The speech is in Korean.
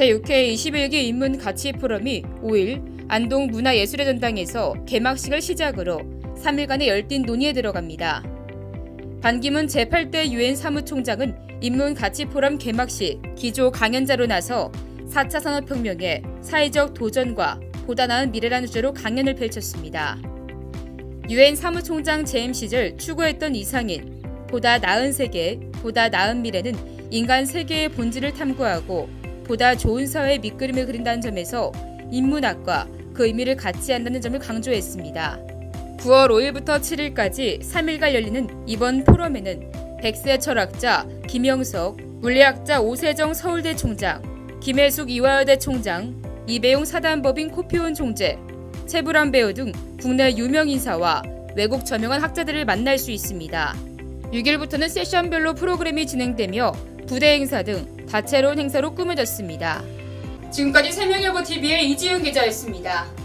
제6회 21기 인문 가치 포럼이 5일 안동 문화예술의 전당에서 개막식을 시작으로 3일간의 열띤 논의에 들어갑니다. 반기문 제8대 유엔 사무총장은 인문 가치 포럼 개막식 기조 강연자로 나서 4차 산업혁명의 사회적 도전과 보다 나은 미래라는 주제로 강연을 펼쳤습니다. 유엔 사무총장 재임 시절 추구했던 이상인 보다 나은 세계, 보다 나은 미래는 인간 세계의 본질을 탐구하고 보다 좋은 사회의 밑그림을 그린다는 점에서 인문학과 그 의미를 같이 한다는 점을 강조했습니다. 9월 5일부터 7일까지 3일간 열리는 이번 포럼에는 백세 철학자 김영석, 물리학자 오세정 서울대 총장, 김혜숙 이화여대 총장, 이배용 사단법인 코피온 총재, 최불안 배우 등 국내 유명 인사와 외국 저명한 학자들을 만날 수 있습니다. 6일부터는 세션별로 프로그램이 진행되며 부대 행사 등 다채로운 행사로 꾸며졌습니다. 지금까지 생명여보 TV의 이지윤 기자였습니다.